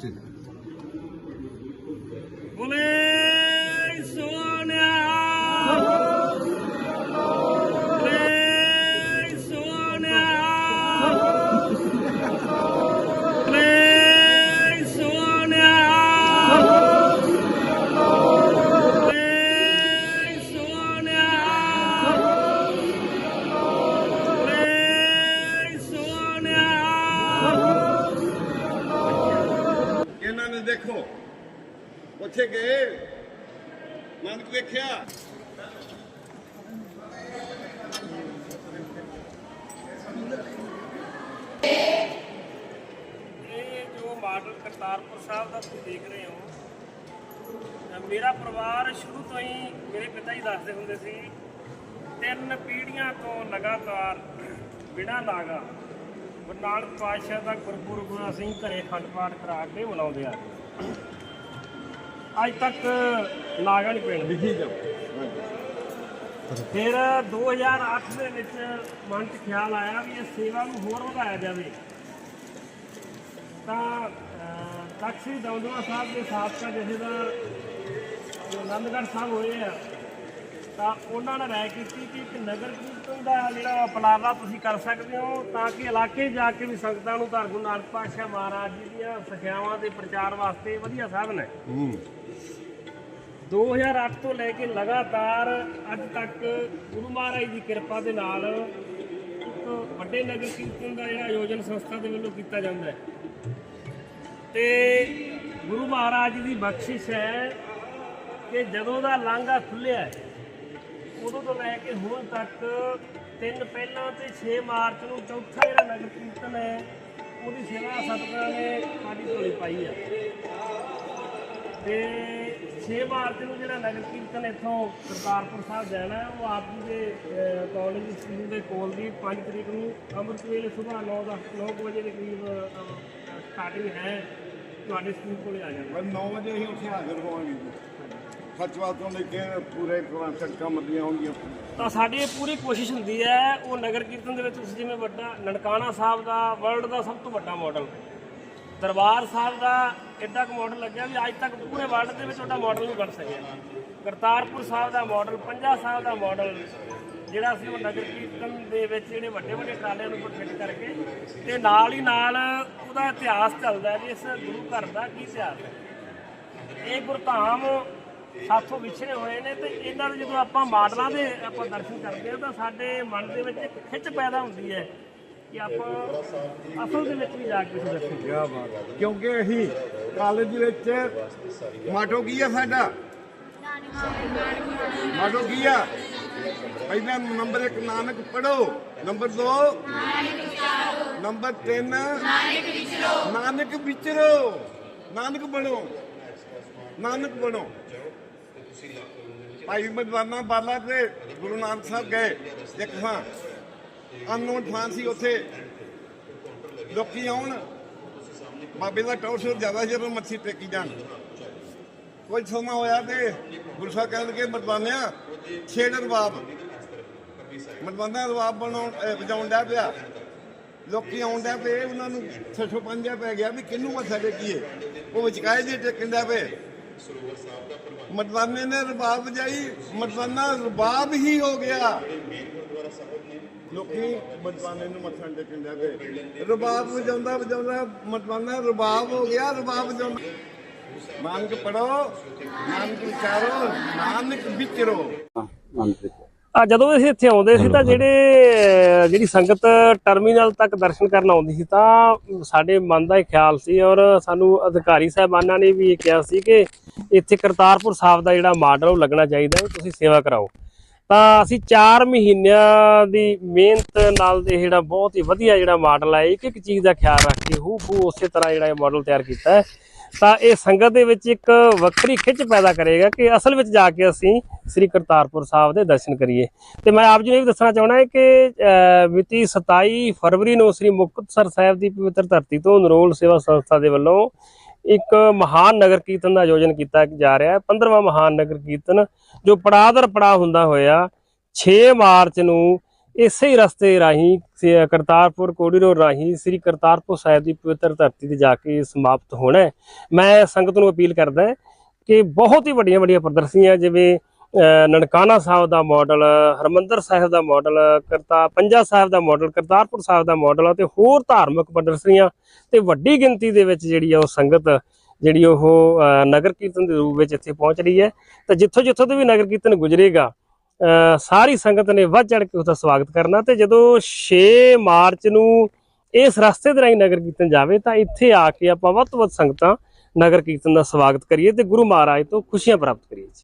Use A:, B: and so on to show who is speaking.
A: করছে না ਉੱਥੇ ਨਾਨਕ ਵੇਖਿਆ।
B: ਇਹ ਜੋ ਮਾਡਲ ਕਰਤਾਰਪੁਰ ਸਾਹਿਬ ਦਾ ਤੁਸੀਂ ਦੇਖ ਰਹੇ ਹੋ ਮੇਰਾ ਪਰਿਵਾਰ ਸ਼ੁਰੂ ਤੋਂ ਹੀ ਮੇਰੇ ਪਿਤਾ ਜੀ ਦੱਸਦੇ ਹੁੰਦੇ ਸੀ, ਤਿੰਨ ਪੀੜ੍ਹੀਆਂ ਤੋਂ ਲਗਾਤਾਰ ਬਿਨਾਂ ਲਾਗਾ ਗੁਰੂ ਨਾਨਕ ਪਾਤਸ਼ਾਹ ਦਾ ਗੁਰਪੁਰਬ ਅਸੀਂ ਘਰੇ ਖੰਡ ਪਾਠ ਕਰਾ ਕੇ ਮਨਾਉਂਦੇ ਆ। ਅੱਜ ਤੱਕ ਲਾਗਾ ਨਹੀਂ ਪਿੰਡ
A: ਲਿਖੀ ਜਾਓ।
B: ਫਿਰ 2008 ਦੇ ਵਿੱਚ ਮਨ 'ਚ ਖਿਆਲ ਆਇਆ ਵੀ ਇਹ ਸੇਵਾ ਨੂੰ ਹੋਰ ਵਧਾਇਆ ਜਾਵੇ। ਤਾਂ ਅਹ, ਤਖ਼ਤ ਦਮਦਮਾ ਸਾਹਿਬ ਦੇ ਸਾਬਕਾ ਜਥੇਦਾਰ ਜੋ ਆਨੰਦਗੜ੍ਹ ਸਾਹਿਬ ਹੋਏ ਆ। ਤਾਂ ਉਹਨਾਂ ਨੇ ਰਾਏ ਕੀਤੀ ਕਿ ਇੱਕ ਨਗਰ ਕੀਰਤਨ ਦਾ ਜਿਹੜਾ ਉਪਲਾਰਾ ਤੁਸੀਂ ਕਰ ਸਕਦੇ ਹੋ ਤਾਂ ਕਿ ਇਲਾਕੇ ਜਾ ਕੇ ਵੀ ਸੰਗਤਾਂ ਨੂੰ ਧੰਨ ਗੁਰੂ ਨਾਨਕ ਪਾਤਸ਼ਾਹ ਮਹਾਰਾਜ ਜੀ ਦੀਆਂ ਸਿੱਖਿਆਵਾਂ ਦੇ ਪ੍ਰਚਾਰ ਵਾਸਤੇ ਵਧੀਆ ਸਾਧਨ ਹੈ। 2008 ਤੋਂ ਲੈ ਕੇ ਲਗਾਤਾਰ ਅੱਜ ਤੱਕ ਗੁਰੂ ਮਹਾਰਾਜ ਦੀ ਕਿਰਪਾ ਦੇ ਨਾਲ ਇੱਕ ਵੱਡੇ ਨਗਰ ਕੀਰਤਨ ਦਾ ਜਿਹੜਾ ਆਯੋਜਨ ਸੰਸਥਾ ਦੇ ਵੱਲੋਂ ਕੀਤਾ ਜਾਂਦਾ ਹੈ। ਤੇ ਗੁਰੂ ਮਹਾਰਾਜ ਜੀ ਦੀ ਬਖਸ਼ਿਸ਼ ਹੈ ਕਿ ਜਦੋਂ ਦਾ ਲਾਂਘਾ ਖੁੱਲਿਆ ਹੈ, ਉਦੋਂ ਤੋਂ ਲੈ ਕੇ ਹੁਣ ਤੱਕ ਤਿੰਨ ਪਹਿਲਾਂ ਤੇ 6 ਮਾਰਚ ਨੂੰ ਚੌਥਾ ਜਿਹੜਾ ਨਗਰ ਕੀਰਤਨ ਹੈ, ਉਹਦੀ ਸੇਵਾ ਸਤਿਗੁਰਾਂ ਨੇ ਸਾਡੀ ਝੋਲੀ ਪਾਈ ਆ ਤੇ 6 ਮਾਰਚ ਨੂੰ ਜਿਹੜਾ ਨਗਰ ਕੀਰਤਨ ਇੱਥੋਂ ਕਰਤਾਰਪੁਰ ਸਾਹਿਬ ਜਾਣਾ ਉਹ ਆਪ ਜੀ ਦੇ ਕਾਲਜ ਸਕੂਲ ਦੇ ਕੋਲ ਦੀ 5 ਤਰੀਕ ਨੂੰ ਅੰਮ੍ਰਿਤ ਵੇਲੇ ਸਵੇਰ 9 ਦਾ 9 ਵਜੇ ਦੇ ਕਰੀਬ ਸਟਾਰਟਿੰਗ ਹੈ ਤੁਹਾਡੇ ਸਕੂਲ ਕੋਲੇ ਆ ਜਾਣਾ।
A: ਪਰ 9 ਵਜੇ ਹੀ ਉੱਥੇ ਹਾਜ਼ਰ ਹੋਵਾਂਗੇ ਖਰਚਵਾ ਤੋਂ ਲੈ ਕੇ ਪੂਰੇ ਕੁਰਾਨ ਸੰਕਾਂ ਮੱਦੀਆਂ ਹੋਣਗੀਆਂ।
B: ਤਾਂ ਸਾਡੀ ਇਹ ਪੂਰੀ ਕੋਸ਼ਿਸ਼ ਹੁੰਦੀ ਹੈ ਉਹ ਨਗਰ ਕੀਰਤਨ ਦੇ ਵਿੱਚ ਤੁਸੀਂ ਜਿਵੇਂ ਵੱਡਾ ਨਨਕਾਣਾ ਸਾਹਿਬ ਦਾ ਵਰਲਡ ਦਾ ਸਭ ਤੋਂ ਵੱਡਾ ਮਾਡਲ ਦਰਬਾਰ ਸਾਹਿਬ ਦਾ ਐਡਾ ਕੁ ਮਾਡਲ ਲੱਗਿਆ ਵੀ ਅੱਜ ਤੱਕ ਪੂਰੇ ਵਰਲਡ ਦੇ ਵਿੱਚ ਉਹਦਾ ਮਾਡਲ ਨਹੀਂ ਬਣ ਸਕਿਆ। ਕਰਤਾਰਪੁਰ ਸਾਹਿਬ ਦਾ ਮਾਡਲ ਪੰਜਾ ਸਾਹਿਬ ਦਾ ਮਾਡਲ ਜਿਹੜਾ ਸੀ ਉਹ ਨਗਰ ਕੀਰਤਨ ਦੇ ਵਿੱਚ ਜਿਹੜੇ ਵੱਡੇ ਵੱਡੇ ਟਰਾਲਿਆਂ ਨੂੰ ਫਿੱਟ ਕਰਕੇ ਤੇ ਨਾਲ ਹੀ ਨਾਲ ਉਹਦਾ ਇਤਿਹਾਸ ਚੱਲਦਾ ਵੀ ਇਸ ਗੁਰੂ ਘਰ ਦਾ ਕੀ ਇਤਿਹਾਸ ਹੈ। ਇਹ ਗੁਰਧਾਮ ਸਾਥੋਂ ਵਿਛੜੇ ਹੋਏ ਨੇ ਤੇ ਇਹਨਾਂ ਦੇ ਜਦੋਂ ਆਪਾਂ ਮਾਡਲਾਂ ਦੇ ਆਪਾਂ ਦਰਸ਼ਨ ਕਰਦੇ ਹਾਂ ਤਾਂ ਸਾਡੇ ਮਨ ਦੇ ਵਿੱਚ ਇੱਕ ਖਿੱਚ ਪੈਦਾ ਹੁੰਦੀ ਹੈ ਕਿ ਆਪਾਂ ਅਸਲ ਦੇ ਵਿੱਚ ਵੀ ਜਾ ਕੇ ਉਸ ਦਰਸ਼ਨ
A: ਕੀ ਬਾਤ ਕਿਉਂਕਿ ਅਸੀਂ ਕਾਲਜ ਵਿੱਚ ਮਾਟੋ ਕੀ ਆ ਸਾਡਾ? ਮਾਟੋ ਕੀ ਆ? ਪਹਿਲਾ ਨੰਬਰ 1 ਨਾਨਕ ਪੜੋ ਨੰਬਰ 2 ਨੰਬਰ 3 ਨਾਨਕ ਵਿਚਰੋ। ਨਾਨਕ ਵਿਚਰੋ ਨਾਨਕ ਬਣੋ। ਨਾਨਕ ਬਣੋ। ਭਾਈ ਮਦਵਾਨਾ ਬਾਲਾ ਤੇ ਗੁਰੂ ਨਾਨਕ ਸਾਹਿਬ ਗਏ। ਇੱਕ ਥਾਂ ਅਨਨੋਨ ਥਾਂ ਸੀ ਉੱਥੇ। ਲੋਕੀ ਆਉਣ, ਬਾਬੇ ਦਾ ਟੌਰ ਜ਼ਿਆਦਾ ਜਦੋਂ ਮੱਥੀ ਟੇਕੀ ਜਾਣ। ਕੋਈ ਸਮਾਂ ਹੋਇਆ ਤੇ ਗੁਰੂ ਸਾਹਿਬ ਕਹਿਣਗੇ ਮਰਦਾਨਿਆ, ਛੇੜ ਰਬਾਬ ਮਰਦਾਨਾ ਰਬਾਬ ਬਣਾਉਣ ਵਜਾਉਣ ਡਿਆ ਪਿਆ। ਲੋਕੀ ਆਉਣ ਡਿਆ ਪਏ ਉਹਨਾਂ ਨੂੰ ਛੱਛੋ ਪੰਜਾ ਪੈ ਗਿਆ ਵੀ ਕਿਹਨੂੰ ਮੱਥਾ ਟੇਕੀਏ? ਉਹ ਵਿਚਕਾਏ ਦੇ ਟੇਕਣ ਡਿਆ ਪਏ ਮਰਦਾਨੇ ਨੇ ਰਬਾਬ ਵਜਾਈ, ਮਰਦਾਨਾ ਰਬਾਬ ਹੀ ਹੋ ਗਿਆ। ਲੋਕੀ ਮਰਦਾਨੇ ਨੂੰ ਮੱਥਾ ਟੇਕਣ ਡਿਆ ਪਏ ਰਬਾਬ ਵਜਾਉਂਦਾ ਵਜਾਉਂਦਾ ਮਰਦਾਨਾ ਰਬਾਬ ਹੋ ਗਿਆ, ਰਬਾਬ ਵਜਾਉਂਦਾ। ਨਾਨਕ ਪੜੋ ਨਾਨਕ ਵਿਚਾਰੋ, ਨਾਨਕ ਵਿਚਰੋ।
B: ਆ, ਜਦੋਂ ਅਸੀਂ ਇੱਥੇ ਆਉਂਦੇ ਸੀ ਤਾਂ ਜਿਹੜੇ, ਜਿਹੜੀ ਸੰਗਤ ਟਰਮੀਨਲ ਤੱਕ ਦਰਸ਼ਨ ਕਰਨ ਆਉਂਦੀ ਸੀ ਤਾਂ ਸਾਡੇ ਮਨ ਦਾ ਇਹ ਖਿਆਲ ਸੀ ਔਰ ਸਾਨੂੰ ਅਧਿਕਾਰੀ ਸਾਹਿਬਾਨਾਂ ਨੇ ਵੀ ਇਹ ਕਿਹਾ ਸੀ ਕਿ ਇੱਥੇ ਕਰਤਾਰਪੁਰ ਸਾਹਿਬ ਦਾ ਜਿਹੜਾ ਮਾਡਲ ਉਹ ਲੱਗਣਾ ਚਾਹੀਦਾ ਤੁਸੀਂ ਸੇਵਾ ਕਰਾਓ। ਤਾਂ ਅਸੀਂ 4 ਮਹੀਨਿਆਂ ਦੀ ਮਿਹਨਤ ਨਾਲ ਇਹ ਜਿਹੜਾ ਬਹੁਤ ਹੀ ਵਧੀਆ ਜਿਹੜਾ ਮਾਡਲ ਹੈ ਇੱਕ ਇੱਕ ਚੀਜ਼ ਦਾ ਖਿਆਲ ਰੱਖ ਕੇ ਹੂ ਹੂ ਉਸੇ ਤਰ੍ਹਾਂ ਜਿਹੜਾ ਇਹ ਮਾਡਲ ਤਿਆਰ ਕੀਤਾ ਹੈ। ਤਾਂ ਇਹ ਸੰਗਤ ਦੇ ਵਿੱਚ ਇੱਕ ਵੱਖਰੀ ਖਿੱਚ ਪੈਦਾ ਕਰੇਗਾ ਕਿ ਅਸਲ ਵਿੱਚ ਜਾ ਕੇ ਅਸੀਂ ਸ੍ਰੀ ਕਰਤਾਰਪੁਰ ਸਾਹਿਬ ਦੇ ਦਰਸ਼ਨ ਕਰੀਏ। ਤੇ ਮੈਂ ਆਪ ਜੀ ਨੂੰ ਇਹ ਵੀ ਦੱਸਣਾ ਚਾਹਣਾ ਹੈ ਕਿ ਅਹ, ਮਿਤੀ 27 ਫਰਵਰੀ ਨੂੰ ਸ੍ਰੀ ਮੁਕਤਸਰ ਸਾਹਿਬ ਦੀ ਪਵਿੱਤਰ ਧਰਤੀ ਤੋਂ ਨਰੋਲ ਸੇਵਾ ਸੰਸਥਾ ਦੇ ਵੱਲੋਂ ਇੱਕ ਮਹਾਨ ਨਗਰ ਕੀਰਤਨ ਦਾ ਆਯੋਜਨ ਕੀਤਾ ਜਾ ਰਿਹਾ ਹੈ। 15ਵਾਂ ਮਹਾਨ ਨਗਰ ਕੀਰਤਨ, ਜੋ ਪੜਾਅ ਦਰ ਪੜਾਅ ਹੁੰਦਾ ਹੋਇਆ 6 ਮਾਰਚ ਨੂੰ ਇਸੇ ਹੀ ਰਸਤੇ ਰਾਹੀਂ ਕਰਤਾਰਪੁਰ ਕੋਰੀਡੋਰ ਰਾਹੀਂ ਸ੍ਰੀ ਕਰਤਾਰਪੁਰ ਸਾਹਿਬ ਦੀ ਪਵਿੱਤਰ ਧਰਤੀ ਤੇ ਜਾ ਕੇ ਸਮਾਪਤ ਹੋਣਾ ਹੈ। ਮੈਂ ਸੰਗਤ ਨੂੰ ਅਪੀਲ ਕਰਦਾ ਕਿ ਬਹੁਤ ਹੀ ਵੱਡੀਆਂ ਵੱਡੀਆਂ ਪ੍ਰਦਰਸ਼ਨੀਆਂ, ਜਿਵੇਂ ਨਨਕਾਣਾ ਸਾਹਿਬ ਦਾ ਮਾਡਲ ਹਰਮੰਦਰ ਸਾਹਿਬ ਦਾ ਮਾਡਲ ਕਰਤਾ ਪੰਜਾ ਸਾਹਿਬ ਦਾ ਮਾਡਲ ਕਰਤਾਰਪੁਰ ਸਾਹਿਬ ਦਾ ਮਾਡਲ ਅਤੇ ਹੋਰ ਧਾਰਮਿਕ ਪ੍ਰਦਰਸ਼ਨੀਆਂ ਤੇ ਵੱਡੀ ਗਿਣਤੀ ਦੇ ਵਿੱਚ ਜਿਹੜੀ ਆ ਉਹ ਸੰਗਤ, ਜਿਹੜੀ ਉਹ ਨਗਰ ਕੀਰਤਨ ਦੇ ਰੂਪ ਵਿੱਚ ਇੱਥੇ ਪਹੁੰਚ ਰਹੀ ਹੈ। ਤਾਂ ਜਿੱਥੋਂ ਜਿੱਥੋਂ ਦੇ ਵੀ ਨਗਰ ਕੀਰਤਨ ਗੁਜ਼ਰੇਗਾ ਸਾਰੀ ਸੰਗਤ ਨੇ ਵੱਧ ਚੜ ਕੇ ਉਹਦਾ ਸਵਾਗਤ ਕਰਨਾ ਤੇ ਜਦੋਂ 6 ਮਾਰਚ ਨੂੰ ਇਸ ਰਸਤੇ ਦੇ ਰਾਹੀਂ ਨਗਰ ਕੀਰਤਨ ਜਾਵੇ ਤਾਂ ਇੱਥੇ ਆ ਕੇ ਆਪਾਂ ਵੱਧ ਤੋਂ ਵੱਧ ਸੰਗਤਾਂ ਨਗਰ ਕੀਰਤਨ ਦਾ ਸਵਾਗਤ ਕਰੀਏ ਤੇ ਗੁਰੂ ਮਹਾਰਾਜ ਤੋਂ ਖੁਸ਼ੀਆਂ ਪ੍ਰਾਪਤ ਕਰੀਏ। ਜੀ